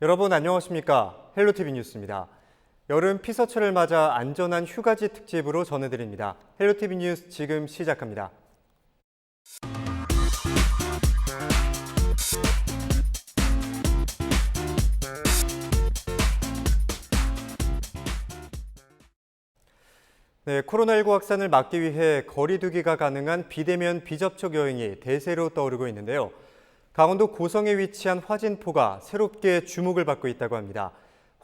여러분 안녕하십니까? 헬로티비 뉴스입니다. 여름 피서철을 맞아 안전한 휴가지 특집으로 전해드립니다. 헬로티비 뉴스 지금 시작합니다. 네, 코로나19 확산을 막기 위해 거리두기가 가능한 비대면 비접촉 여행이 대세로 떠오르고 있는데요. 강원도 고성에 위치한 화진포가 새롭게 주목을 받고 있다고 합니다.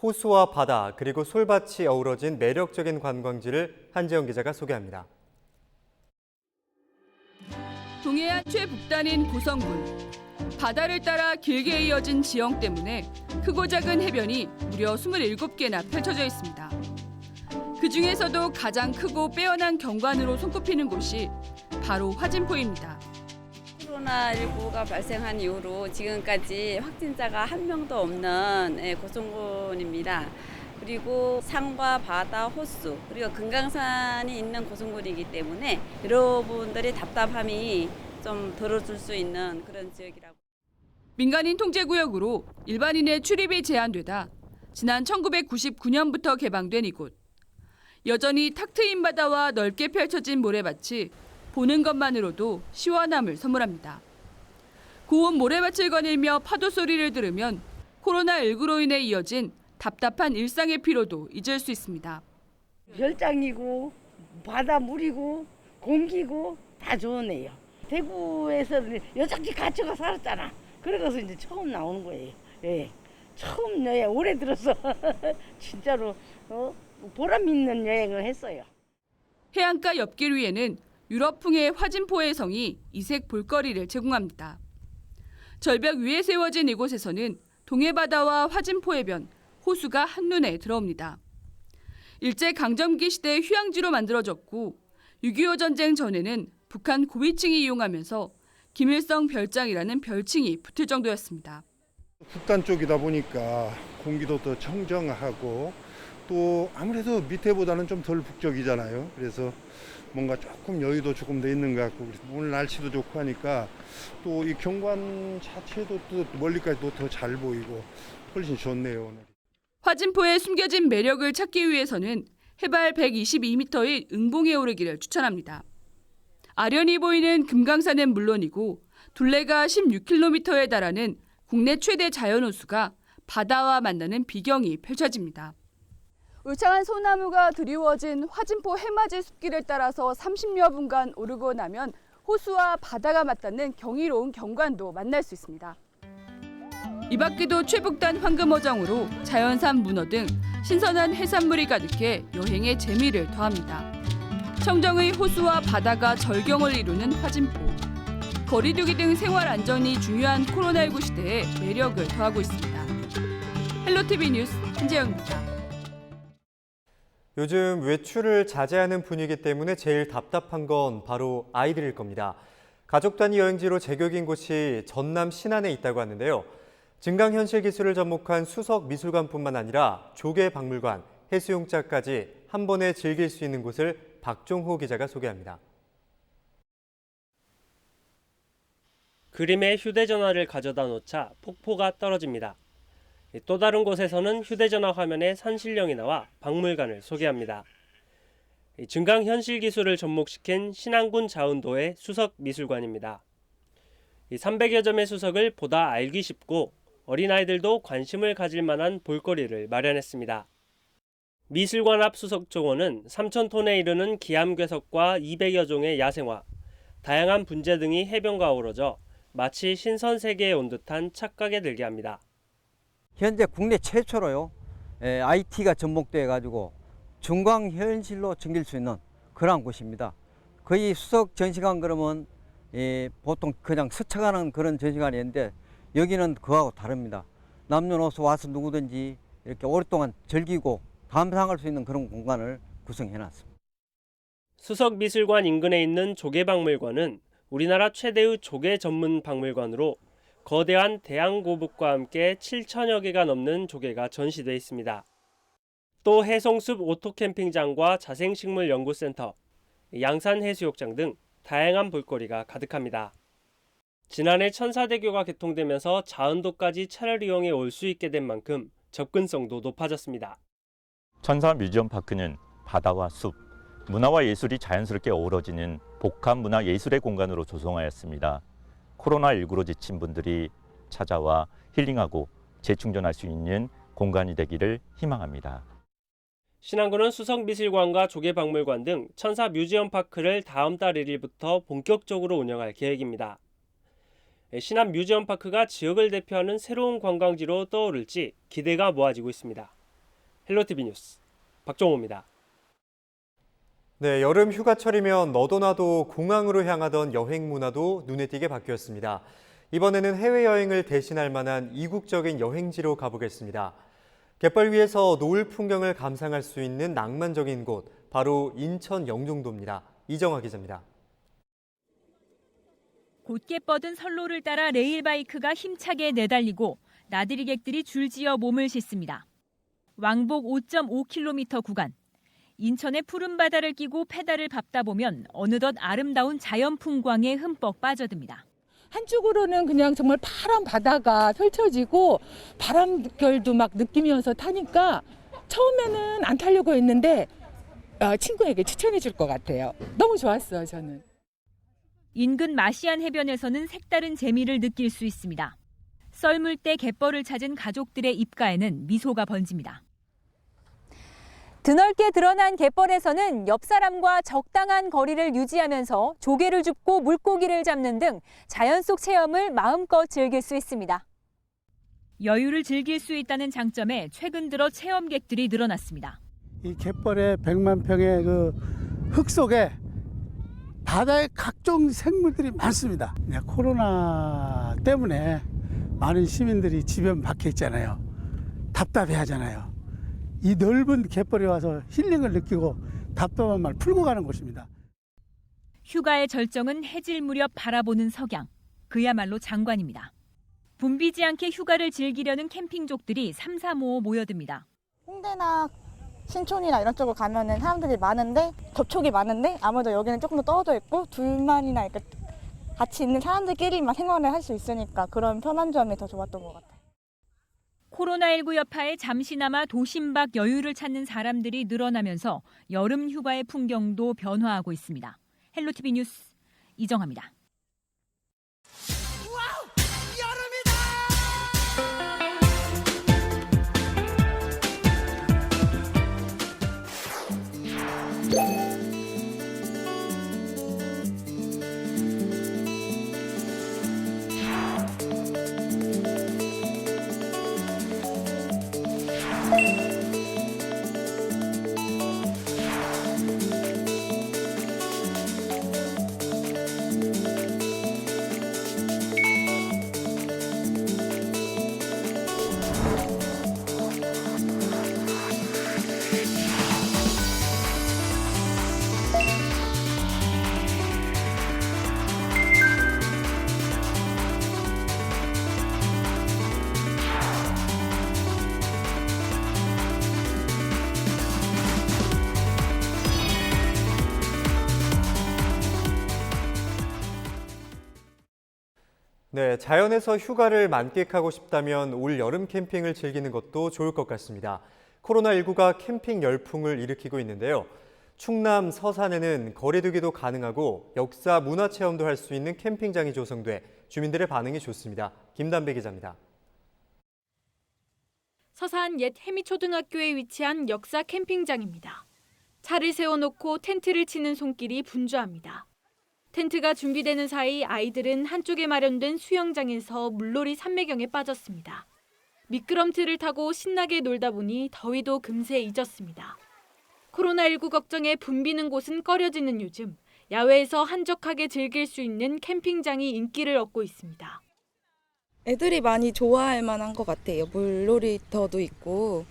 호수와 바다 그리고 솔밭이 어우러진 매력적인 관광지를 한재영 기자가 소개합니다. 동해안 최북단인 고성군. 바다를 따라 길게 이어진 지형 때문에 크고 작은 해변이 무려 27개나 펼쳐져 있습니다. 그 중에서도 가장 크고 빼어난 경관으로 손꼽히는 곳이 바로 화진포입니다. 코로나19가 발생한 이후로 지금까지 확진자가 한 명도 없는 예, 고성군입니다. 그리고 산과 바다, 호수, 그리고 금강산이 있는 고성군이기 때문에 여러분들의 답답함이 좀 덜어줄 수 있는 그런 지역이라고. 민간인 통제구역으로 일반인의 출입이 제한되다 지난 1999년부터 개방된 이곳. 여전히 탁 트인 바다와 넓게 펼쳐진 모래밭이 보는 것만으로도 시원함을 선물합니다. 고온 모래밭을 거닐며 파도 소리를 들으면 코로나19로 인해 이어진 답답한 일상의 피로도 잊을 수 있습니다. 별장이고 바다 물이고 공기고 다 좋으네요. 대구에서 여적지 갇혀가 살았잖아. 그래서 이제 처음 나오는 거예요. 예. 처음 여행 오래 들어서 진짜로 어, 보람 있는 여행을 했어요. 해안가 옆길 위에는 유럽풍의 화진포의 성이 이색 볼거리를 제공합니다. 절벽 위에 세워진 이곳에서는 동해바다와 화진포해변, 호수가 한눈에 들어옵니다. 일제 강점기 시대 휴양지로 만들어졌고 6.25 전쟁 전에는 북한 고위층이 이용하면서 김일성 별장이라는 별칭이 붙을 정도였습니다. 북단 쪽이다 보니까 공기도 더 청정하고 또 아무래도 밑에보다는 좀 덜 북적이잖아요. 그래서 뭔가 조금 여유도 조금 더 있는 것 같고 오늘 날씨도 좋고 하니까 또 이 경관 자체도 또 멀리까지 더잘 보이고 훨씬 좋네요 오늘. 화진포의 숨겨진 매력을 찾기 위해서는 해발 122m의 응봉에 오르기를 추천합니다. 아련히 보이는 금강산은 물론이고 둘레가 16km에 달하는 국내 최대 자연호수가 바다와 만나는 비경이 펼쳐집니다. 울창한 소나무가 드리워진 화진포 해맞이 숲길을 따라서 30여 분간 오르고 나면 호수와 바다가 맞닿는 경이로운 경관도 만날 수 있습니다. 이 밖에도 최북단 황금어장으로 자연산 문어 등 신선한 해산물이 가득해 여행의 재미를 더합니다. 청정의 호수와 바다가 절경을 이루는 화진포. 거리두기 등 생활 안전이 중요한 코로나19 시대에 매력을 더하고 있습니다. 헬로티비 뉴스 한재영입니다. 요즘 외출을 자제하는 분위기 때문에 제일 답답한 건 바로 아이들일 겁니다. 가족 단위 여행지로 제격인 곳이 전남 신안에 있다고 하는데요. 증강현실 기술을 접목한 수석 미술관뿐만 아니라 조개 박물관, 해수용자까지 한 번에 즐길 수 있는 곳을 박종호 기자가 소개합니다. 그림에 휴대전화를 가져다 놓자 폭포가 떨어집니다. 또 다른 곳에서는 휴대전화 화면에 산신령이 나와 박물관을 소개합니다. 증강현실 기술을 접목시킨 신안군 자운도의 수석 미술관입니다. 300여 점의 수석을 보다 알기 쉽고 어린아이들도 관심을 가질 만한 볼거리를 마련했습니다. 미술관 앞 수석 정원은 3,000톤에 이르는 기암괴석과 200여 종의 야생화, 다양한 분재 등이 해변과 어우러져 마치 신선 세계에 온 듯한 착각에 들게 합니다. 현재 국내 최초로요 IT가 접목돼 가지고 중광 현실로 즐길 수 있는 그러한 곳입니다. 거의 수석 전시관 그러면 예, 보통 그냥 스쳐가는 그런 전시관이었는데 여기는 그하고 다릅니다. 남녀노소 와서 누구든지 이렇게 오랫동안 즐기고 감상할 수 있는 그런 공간을 구성해 놨습니다. 수석 미술관 인근에 있는 조개박물관은 우리나라 최대의 조개 전문 박물관으로 거대한 대왕고북과 함께 7천여 개가 넘는 조개가 전시돼 있습니다. 또 해송숲 오토캠핑장과 자생식물 연구센터, 양산 해수욕장 등 다양한 볼거리가 가득합니다. 지난해 천사대교가 개통되면서 자은도까지 차를 이용해 올 수 있게 된 만큼 접근성도 높아졌습니다. 천사 뮤지엄 파크는 바다와 숲, 문화와 예술이 자연스럽게 어우러지는 복합 문화 예술의 공간으로 조성하였습니다. 코로나19로 지친 분들이 찾아와 힐링하고 재충전할 수 있는 공간이 되기를 희망합니다. 신안군은 수성미술관과 조개박물관 등 천사 뮤지엄 파크를 다음 달 1일부터 본격적으로 운영할 계획입니다. 신안 뮤지엄 파크가 지역을 대표하는 새로운 관광지로 떠오를지 기대가 모아지고 있습니다. 헬로티비 뉴스 박종호입니다. 네, 여름 휴가철이면 너도 나도 공항으로 향하던 여행 문화도 눈에 띄게 바뀌었습니다. 이번에는 해외여행을 대신할 만한 이국적인 여행지로 가보겠습니다. 갯벌 위에서 노을 풍경을 감상할 수 있는 낭만적인 곳, 바로 인천 영종도입니다. 이정화 기자입니다. 곧게 뻗은 선로를 따라 레일바이크가 힘차게 내달리고 나들이객들이 줄지어 몸을 싣습니다. 왕복 5.5km 구간. 인천의 푸른 바다를 끼고 페달을 밟다 보면 어느덧 아름다운 자연 풍광에 흠뻑 빠져듭니다. 한쪽으로는 그냥 정말 파란 바다가 펼쳐지고 바람결도 막 느끼면서 타니까 처음에는 안 타려고 했는데 어, 친구에게 추천해 줄 것 같아요. 너무 좋았어요, 저는. 인근 마시안 해변에서는 색다른 재미를 느낄 수 있습니다. 썰물 때 갯벌을 찾은 가족들의 입가에는 미소가 번집니다. 드넓게 드러난 갯벌에서는 옆 사람과 적당한 거리를 유지하면서 조개를 줍고 물고기를 잡는 등 자연 속 체험을 마음껏 즐길 수 있습니다. 여유를 즐길 수 있다는 장점에 최근 들어 체험객들이 늘어났습니다. 이 갯벌의 100만 평의 그 흙 속에 바다의 각종 생물들이 많습니다. 네, 코로나 때문에 많은 시민들이 집에 박혀 있잖아요. 답답해 하잖아요. 이 넓은 갯벌에 와서 힐링을 느끼고 답답한 말 풀고 가는 곳입니다. 휴가의 절정은 해질 무렵 바라보는 석양. 그야말로 장관입니다. 붐비지 않게 휴가를 즐기려는 캠핑족들이 삼삼오오 모여듭니다. 홍대나 신촌이나 이런 쪽으로 가면은 사람들이 많은데 접촉이 많은데 아무래도 여기는 조금 더 떨어져 있고 둘만이나 이렇게 같이 있는 사람들끼리만 생활을 할 수 있으니까 그런 편한 점이 더 좋았던 것 같아요. 코로나19 여파에 잠시나마 도심 밖 여유를 찾는 사람들이 늘어나면서 여름 휴가의 풍경도 변화하고 있습니다. 헬로티비 뉴스 이정합니다. 네, 자연에서 휴가를 만끽하고 싶다면 올 여름 캠핑을 즐기는 것도 좋을 것 같습니다. 코로나19가 캠핑 열풍을 일으키고 있는데요. 충남 서산에는 거리두기도 가능하고 역사 문화 체험도 할 수 있는 캠핑장이 조성돼 주민들의 반응이 좋습니다. 김담배 기자입니다. 서산 옛 해미초등학교에 위치한 역사 캠핑장입니다. 차를 세워놓고 텐트를 치는 손길이 분주합니다. 텐트가 준비되는 사이 아이들은 한쪽에 마련된 수영장에서 물놀이 산매경에 빠졌습니다. 미끄럼틀을 타고 신나게 놀다 보니 더위도 금세 잊었습니다. 코로나19 걱정에 붐비는 곳은 꺼려지는 요즘 야외에서 한적하게 즐길 수 있는 캠핑장이 인기를 얻고 있습니다. 애들이 많이 좋아할 만한 것 같아요. 물놀이터도 있고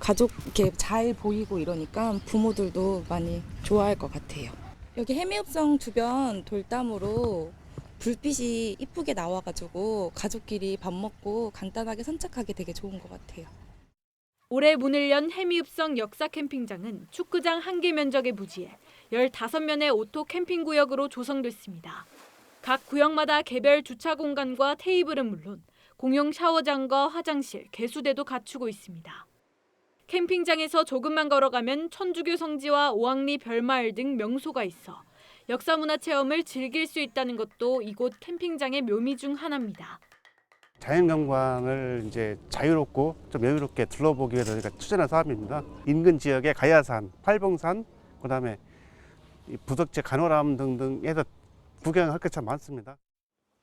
가족 이렇게 잘 보이고 이러니까 부모들도 많이 좋아할 것 같아요. 여기 해미읍성 주변 돌담으로 불빛이 이쁘게 나와가지고 가족끼리 밥 먹고 간단하게 산책하기 되게 좋은 것 같아요. 올해 문을 연 해미읍성 역사 캠핑장은 축구장 한 개 면적의 부지에 15면의 오토 캠핑 구역으로 조성됐습니다. 각 구역마다 개별 주차 공간과 테이블은 물론 공용 샤워장과 화장실, 개수대도 갖추고 있습니다. 캠핑장에서 조금만 걸어가면 천주교 성지와 오왕리 별마을 등 명소가 있어 역사 문화 체험을 즐길 수 있다는 것도 이곳 캠핑장의 묘미 중 하나입니다. 자연경관을 이제 자유롭고 좀 여유롭게 둘러보기 위해서 저희가 추진한 사업입니다. 인근 지역의 가야산, 팔봉산, 그다음에 이 부덕제 간호람 등등에서 구경할 게 참 많습니다.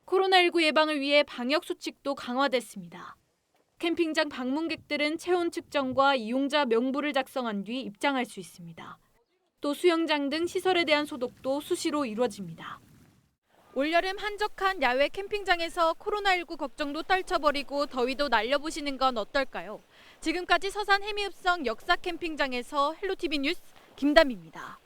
코로나19 예방을 위해 방역 수칙도 강화됐습니다. 캠핑장 방문객들은 체온 측정과 이용자 명부를 작성한 뒤 입장할 수 있습니다. 또 수영장 등 시설에 대한 소독도 수시로 이루어집니다. 올여름 한적한 야외 캠핑장에서 코로나19 걱정도 떨쳐버리고 더위도 날려보시는 건 어떨까요? 지금까지 서산 해미읍성 역사 캠핑장에서 헬로티비 뉴스 김담입니다.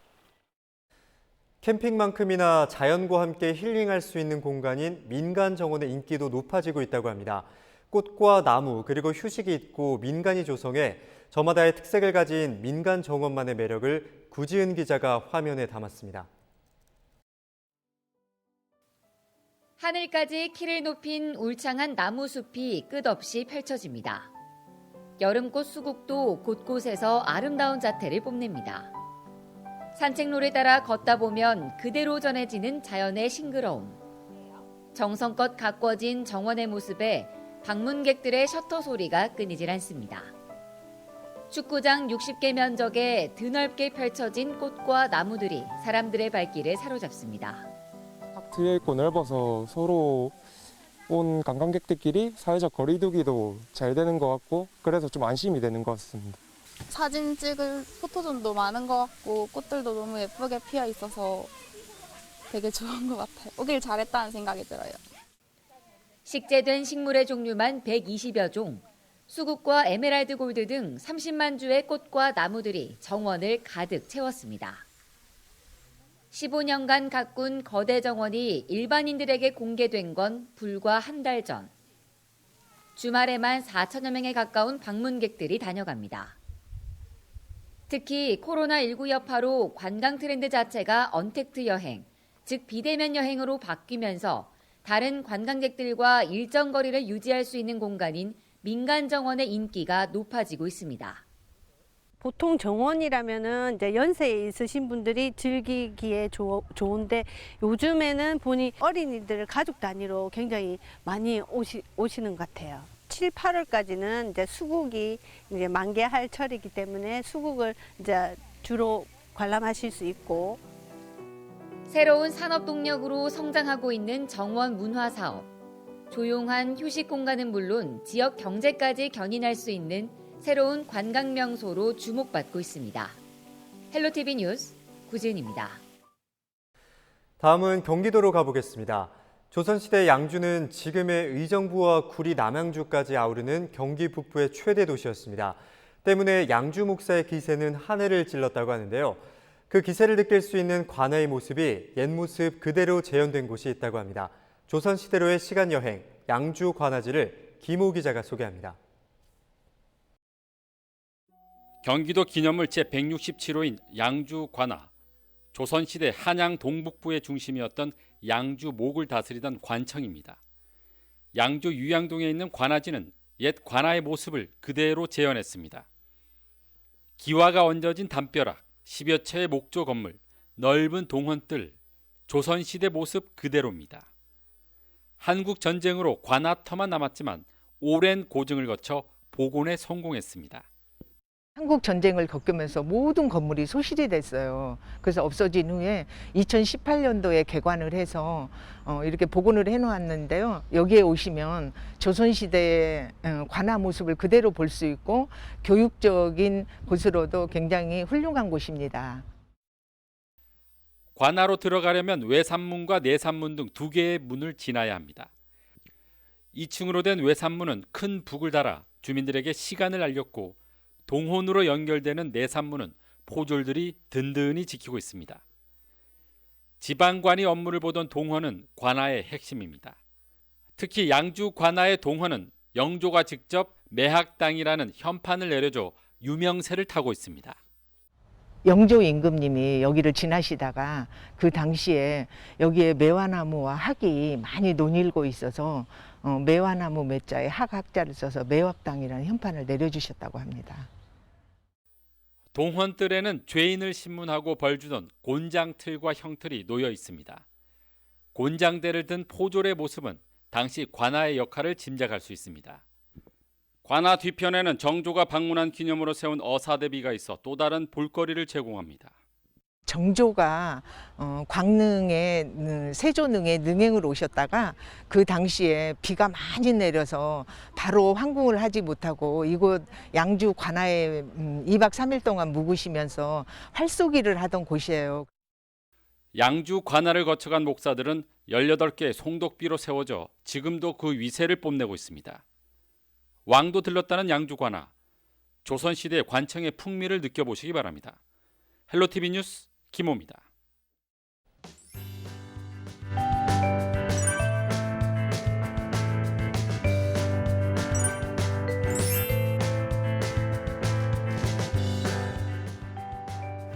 캠핑만큼이나 자연과 함께 힐링할 수 있는 공간인 민간 정원의 인기도 높아지고 있다고 합니다. 꽃과 나무 그리고 휴식이 있고 민간이 조성해 저마다의 특색을 가진 민간 정원만의 매력을 구지은 기자가 화면에 담았습니다. 하늘까지 키를 높인 울창한 나무 숲이 끝없이 펼쳐집니다. 여름꽃 수국도 곳곳에서 아름다운 자태를 뽐냅니다. 산책로를 따라 걷다 보면 그대로 전해지는 자연의 싱그러움. 정성껏 가꿔진 정원의 모습에 방문객들의 셔터 소리가 끊이질 않습니다. 축구장 60개 면적에 드넓게 펼쳐진 꽃과 나무들이 사람들의 발길을 사로잡습니다. 트여 있고 넓어서 서로 온 관광객들끼리 사회적 거리두기도 잘 되는 것 같고 그래서 좀 안심이 되는 것 같습니다. 사진 찍을 포토존도 많은 것 같고 꽃들도 너무 예쁘게 피어 있어서 되게 좋은 것 같아요. 오길 잘했다는 생각이 들어요. 식재된 식물의 종류만 120여 종, 수국과 에메랄드 골드 등 30만 주의 꽃과 나무들이 정원을 가득 채웠습니다. 15년간 가꾼 거대 정원이 일반인들에게 공개된 건 불과 한 달 전. 주말에만 4천여 명에 가까운 방문객들이 다녀갑니다. 특히 코로나19 여파로 관광 트렌드 자체가 언택트 여행, 즉 비대면 여행으로 바뀌면서 다른 관광객들과 일정 거리를 유지할 수 있는 공간인 민간 정원의 인기가 높아지고 있습니다. 보통 정원이라면은 이제 연세에 있으신 분들이 즐기기에 조, 좋은데 요즘에는 보니 어린이들 가족 단위로 굉장히 많이 오시, 오시는 것 같아요. 7, 8월까지는 이제 수국이 이제 만개할 철이기 때문에 수국을 이제 주로 관람하실 수 있고 새로운 산업 동력으로 성장하고 있는 정원 문화 사업. 조용한 휴식 공간은 물론 지역 경제까지 견인할 수 있는 새로운 관광 명소로 주목받고 있습니다. 헬로티비 뉴스 구지은입니다. 다음은 경기도로 가보겠습니다. 조선시대 양주는 지금의 의정부와 구리 남양주까지 아우르는 경기 북부의 최대 도시였습니다. 때문에 양주 목사의 기세는 하늘을 찔렀다고 하는데요. 그 기세를 느낄 수 있는 관아의 모습이 옛 모습 그대로 재현된 곳이 있다고 합니다. 조선시대로의 시간여행, 양주 관아지를 김호 기자가 소개합니다. 경기도 기념물 제167호인 양주 관아. 조선시대 한양 동북부의 중심이었던 양주 목을 다스리던 관청입니다. 양주 유양동에 있는 관아지는 옛 관아의 모습을 그대로 재현했습니다. 기와가 얹어진 담벼락, 10여 채의 목조 건물, 넓은 동헌뜰, 조선시대 모습 그대로입니다. 한국 전쟁으로 관아터만 남았지만 오랜 고증을 거쳐 복원에 성공했습니다. 한국 전쟁을 겪으면서 모든 건물이 소실이 됐어요. 그래서 없어진 후에 2018년도에 개관을 해서 어, 이렇게 복원을 해놓았는데요. 여기에 오시면 조선시대의 어, 관아 모습을 그대로 볼 수 있고 교육적인 곳으로도 굉장히 훌륭한 곳입니다. 관아로 들어가려면 외산문과 내산문 등 두 개의 문을 지나야 합니다. 2층으로 된 외산문은 큰 북을 달아 주민들에게 시간을 알렸고 동혼으로 연결되는 내산문은 포졸들이 든든히 지키고 있습니다. 지방관이 업무를 보던 동헌은 관아의 핵심입니다. 특히 양주 관아의 동헌은 영조가 직접 매학당이라는 현판을 내려줘 유명세를 타고 있습니다. 영조 임금님이 여기를 지나시다가 그 당시에 여기에 매화나무와 학이 많이 논일고 있어서 어, 매화나무 매자에 학 학자를 써서 매화당이라는 현판을 내려주셨다고 합니다. 동헌뜰에는 죄인을 신문하고 벌주던 곤장틀과 형틀이 놓여 있습니다. 곤장대를 든 포졸의 모습은 당시 관아의 역할을 짐작할 수 있습니다. 관아 뒤편에는 정조가 방문한 기념으로 세운 어사대비가 있어 또 다른 볼거리를 제공합니다. 정조가 어, 광능에 음, 세조능에 능행을 오셨다가 그 당시에 비가 많이 내려서 바로 황궁을 하지 못하고 이곳 양주 관아에 음, 2박 3일 동안 묵으시면서 활쏘기를 하던 곳이에요. 양주 관아를 거쳐간 목사들은 18개의 송독비로 세워져 지금도 그 위세를 뽐내고 있습니다. 왕도 들렀다는 양주 관아. 조선시대 관청의 풍미를 느껴보시기 바랍니다. 헬로티비 뉴스 김호입니다.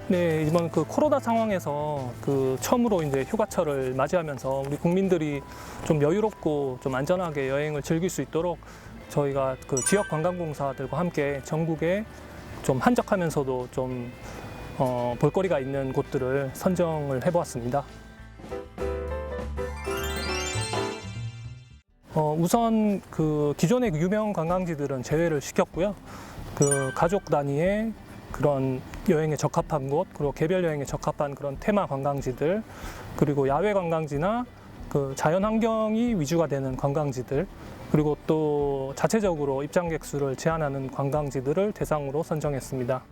네, 이번 그 코로나 상황에서 그 처음으로 이제 휴가철을 맞이하면서 우리 국민들이 좀 여유롭고 좀 안전하게 여행을 즐길 수 있도록 저희가 그 지역 관광공사들과 함께 전국에 좀 한적하면서도 좀 어, 볼거리가 있는 곳들을 선정을 해보았습니다. 어, 우선 그 기존의 유명 관광지들은 제외를 시켰고요. 그 가족 단위의 그런 여행에 적합한 곳, 그리고 개별 여행에 적합한 그런 테마 관광지들, 그리고 야외 관광지나 그 자연 환경이 위주가 되는 관광지들, 그리고 또 자체적으로 입장객 수를 제한하는 관광지들을 대상으로 선정했습니다.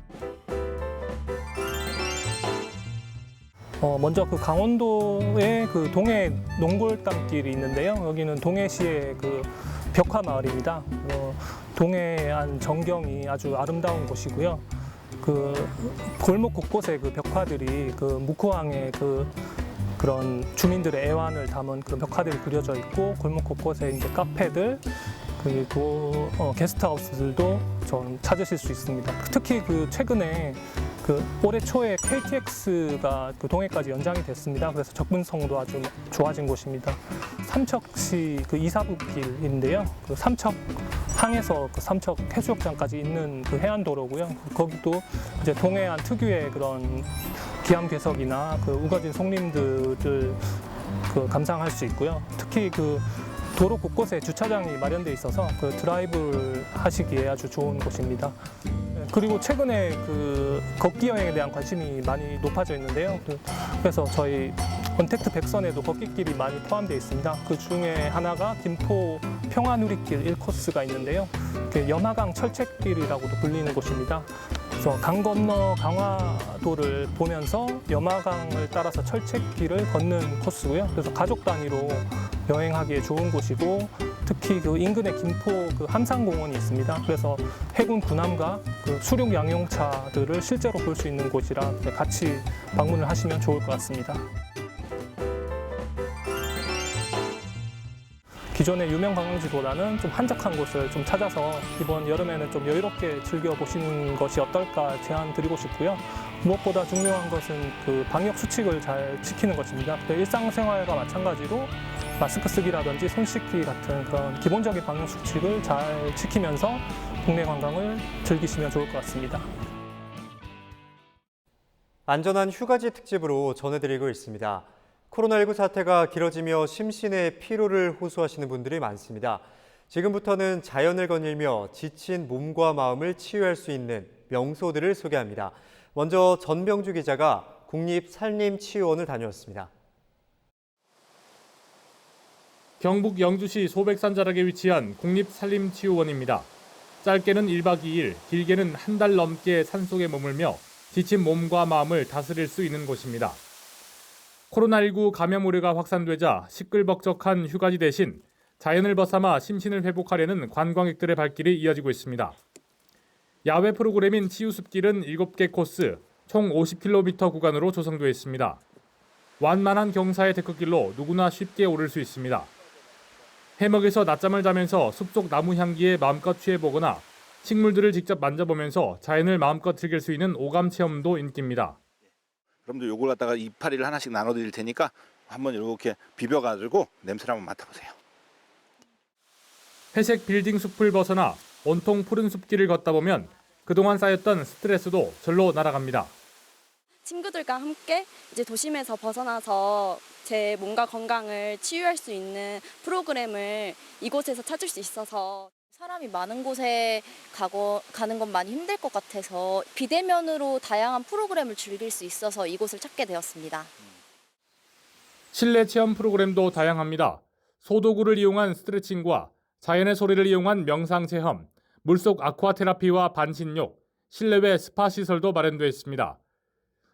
어, 먼저 그 강원도의 그 동해 농골담길이 있는데요. 여기는 동해시의 그 벽화 마을입니다. 어, 동해안 전경이 아주 아름다운 곳이고요. 그 골목 곳곳에 그 벽화들이 그 묵호항의 그 그런 주민들의 애환을 담은 그런 벽화들이 그려져 있고 골목 곳곳에 이제 카페들 그리고 어, 게스트하우스들도 좀 찾으실 수 있습니다. 특히 그 최근에 그 올해 초에 KTX가 그 동해까지 연장이 됐습니다. 그래서 접근성도 아주 좋아진 곳입니다. 삼척시 그 이사부길인데요. 그 삼척 항에서 그 삼척 해수욕장까지 있는 그 해안도로고요. 거기도 이제 동해안 특유의 그런 기암괴석이나 그 우거진 송림들을 그 감상할 수 있고요. 특히 그 도로 곳곳에 주차장이 마련돼 있어서 그 드라이브를 하시기에 아주 좋은 곳입니다. 네, 그리고 최근에 그 걷기 여행에 대한 관심이 많이 높아져 있는데요. 그- 그래서 저희 언택트 백선에도 걷기길이 많이 포함되어 있습니다. 그 중에 하나가 김포 평화누리길 1코스가 있는데요. 그 염화강 철책길이라고도 불리는 곳입니다. 그래서 강 건너 강화도를 보면서 염화강을 따라서 철책길을 걷는 코스고요. 그래서 가족 단위로 여행하기에 좋은 곳이고 특히 그 인근에 김포 그 함산공원이 있습니다. 그래서 해군 군함과 그 수륙 양용차들을 실제로 볼 수 있는 곳이라 같이 방문을 하시면 좋을 것 같습니다. 기존의 유명 관광지보다는 좀 한적한 곳을 좀 찾아서 이번 여름에는 좀 여유롭게 즐겨 보시는 것이 어떨까 제안 드리고 싶고요. 무엇보다 중요한 것은 그 방역 수칙을 잘 지키는 것입니다. 그 일상생활과 마찬가지로 마스크 쓰기라든지 손 씻기 같은 그런 기본적인 방역 수칙을 잘 지키면서 국내 관광을 즐기시면 좋을 것 같습니다. 안전한 휴가지 특집으로 전해드리고 있습니다. 코로나19 사태가 길어지며 심신의 피로를 호소하시는 분들이 많습니다. 지금부터는 자연을 거닐며 지친 몸과 마음을 치유할 수 있는 명소들을 소개합니다. 먼저 전병주 기자가 국립산림치유원을 다녀왔습니다. 경북 영주시 소백산 자락에 위치한 국립산림치유원입니다. 짧게는 1박 2일, 길게는 한 달 넘게 산속에 머물며 지친 몸과 마음을 다스릴 수 있는 곳입니다. 코로나19 감염 우려가 확산되자 시끌벅적한 휴가지 대신 자연을 벗삼아 심신을 회복하려는 관광객들의 발길이 이어지고 있습니다. 야외 프로그램인 치유숲길은 7개 코스, 총 50km 구간으로 조성되어 있습니다. 완만한 경사의 데크길로 누구나 쉽게 오를 수 있습니다. 해먹에서 낮잠을 자면서 숲속 나무 향기에 마음껏 취해보거나 식물들을 직접 만져보면서 자연을 마음껏 즐길 수 있는 오감 체험도 인기입니다. 여러분들 요걸 갖다가 이파리를 하나씩 나눠 드릴 테니까 한번 이렇게 비벼 가지고 냄새를 한번 맡아 보세요. 회색 빌딩 숲을 벗어나 온통 푸른 숲길을 걷다 보면 그동안 쌓였던 스트레스도 절로 날아갑니다. 친구들과 함께 이제 도심에서 벗어나서 제 몸과 건강을 치유할 수 있는 프로그램을 이곳에서 찾을 수 있어서 사람이 많은 곳에 가고 가는 건 많이 힘들 것 같아서 비대면으로 다양한 프로그램을 즐길 수 있어서 이곳을 찾게 되었습니다. 실내 체험 프로그램도 다양합니다. 소도구를 이용한 스트레칭과 자연의 소리를 이용한 명상 체험, 물속 아쿠아 테라피와 반신욕, 실내외 스파 시설도 마련되어 있습니다.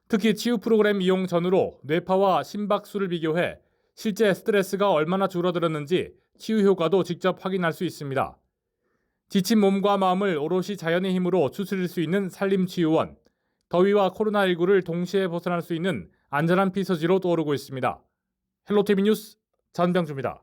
특히 치유 프로그램 이용 전후로 뇌파와 심박수를 비교해 실제 스트레스가 얼마나 줄어들었는지 치유 효과도 직접 확인할 수 있습니다. 지친 몸과 마음을 오롯이 자연의 힘으로 추스릴 수 있는 산림치유원, 더위와 코로나19를 동시에 벗어날 수 있는 안전한 피서지로 떠오르고 있습니다. 헬로티비 뉴스 전병주입니다.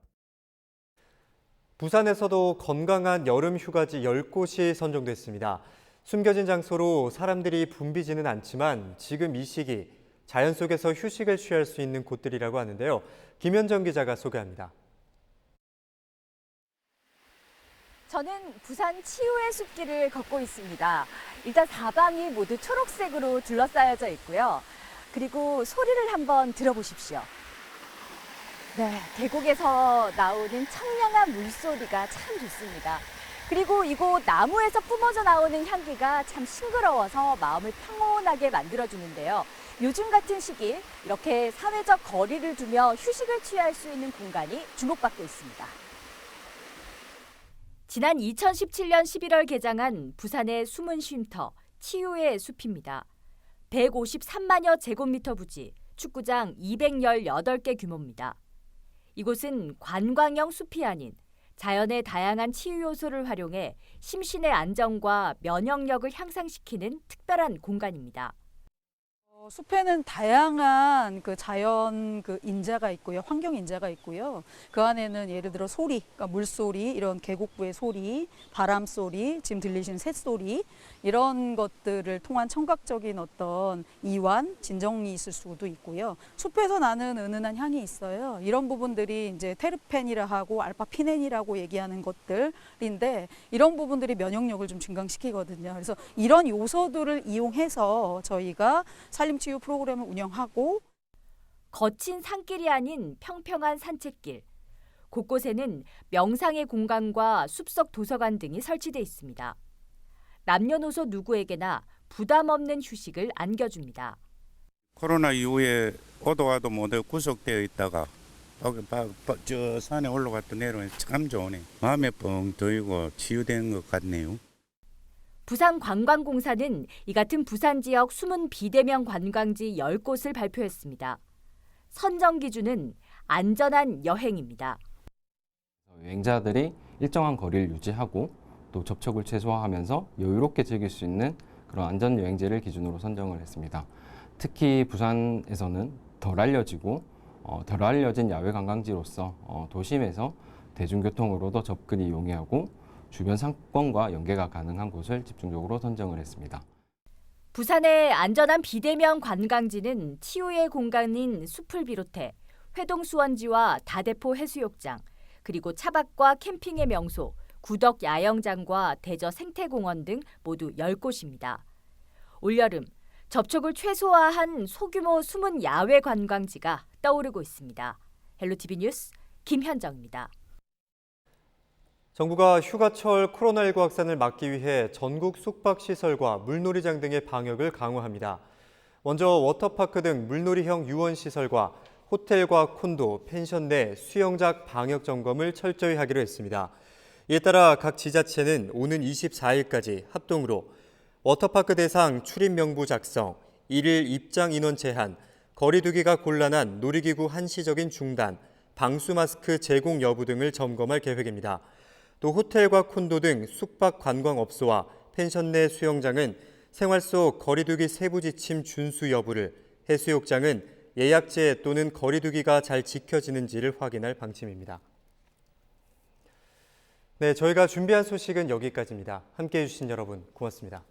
부산에서도 건강한 여름 휴가지 10곳이 선정됐습니다. 숨겨진 장소로 사람들이 붐비지는 않지만 지금 이 시기 자연 속에서 휴식을 취할 수 있는 곳들이라고 하는데요. 김현정 기자가 소개합니다. 저는 부산 치유의 숲길을 걷고 있습니다. 일단 사방이 모두 초록색으로 둘러싸여져 있고요. 그리고 소리를 한번 들어보십시오. 네, 계곡에서 나오는 청량한 물소리가 참 좋습니다. 그리고 이곳 나무에서 뿜어져 나오는 향기가 참 싱그러워서 마음을 평온하게 만들어주는데요. 요즘 같은 시기 이렇게 사회적 거리를 두며 휴식을 취할 수 있는 공간이 주목받고 있습니다. 지난 2017년 11월 개장한 부산의 숨은 쉼터 치유의 숲입니다. 153만여 제곱미터 부지, 축구장 218개 규모입니다. 이곳은 관광형 숲이 아닌 자연의 다양한 치유 요소를 활용해 심신의 안정과 면역력을 향상시키는 특별한 공간입니다. 어, 숲에는 다양한 그 자연 그 인자가 있고요, 환경 인자가 있고요. 그 안에는 예를 들어 소리, 그러니까 물소리, 이런 계곡부의 소리, 바람 소리, 지금 들리시는 새소리 이런 것들을 통한 청각적인 어떤 이완, 진정이 있을 수도 있고요. 숲에서 나는 은은한 향이 있어요. 이런 부분들이 이제 테르펜이라 하고 알파피넨이라고 얘기하는 것들인데 이런 부분들이 면역력을 좀 증강시키거든요. 그래서 이런 요소들을 이용해서 저희가 산림치유 프로그램을 운영하고 거친 산길이 아닌 평평한 산책길. 곳곳에는 명상의 공간과 숲속 도서관 등이 설치돼 있습니다. 남녀노소 누구에게나 부담 없는 휴식을 안겨줍니다. 코로나 이후에 오도 와도 못해 구속되어 있다가 여기 바, 바, 저 산에 올라갔다 내려오니 참 좋으네. 마음에 뻥 뚫리고 치유된 것 같네요. 부산관광공사는 이 같은 부산 지역 숨은 비대면 관광지 10곳을 발표했습니다. 선정 기준은 안전한 여행입니다. 여행자들이 일정한 거리를 유지하고 또 접촉을 최소화하면서 여유롭게 즐길 수 있는 그런 안전 여행지를 기준으로 선정을 했습니다. 특히 부산에서는 덜 알려지고 어, 덜 알려진 야외 관광지로서 어, 도심에서 대중교통으로도 접근이 용이하고 주변 상권과 연계가 가능한 곳을 집중적으로 선정을 했습니다. 부산의 안전한 비대면 관광지는 치유의 공간인 숲을 비롯해 회동수원지와 다대포 해수욕장, 그리고 차박과 캠핑의 명소, 구덕 야영장과 대저 생태공원 등 모두 10곳입니다. 올여름 접촉을 최소화한 소규모 숨은 야외 관광지가 떠오르고 있습니다. 헬로티비 뉴스 김현정입니다. 정부가 휴가철 코로나19 확산을 막기 위해 전국 숙박시설과 물놀이장 등의 방역을 강화합니다. 먼저 워터파크 등 물놀이형 유원시설과 호텔과 콘도, 펜션 내 수영장 방역 점검을 철저히 하기로 했습니다. 이에 따라 각 지자체는 오는 24일까지 합동으로 워터파크 대상 출입 명부 작성, 일일 입장 인원 제한, 거리두기가 곤란한 놀이기구 한시적인 중단, 방수 마스크 제공 여부 등을 점검할 계획입니다. 또 호텔과 콘도 등 숙박 관광업소와 펜션 내 수영장은 생활 속 거리두기 세부 지침 준수 여부를, 해수욕장은 예약제 또는 거리두기가 잘 지켜지는지를 확인할 방침입니다. 네, 저희가 준비한 소식은 여기까지입니다. 함께 해주신 여러분 고맙습니다.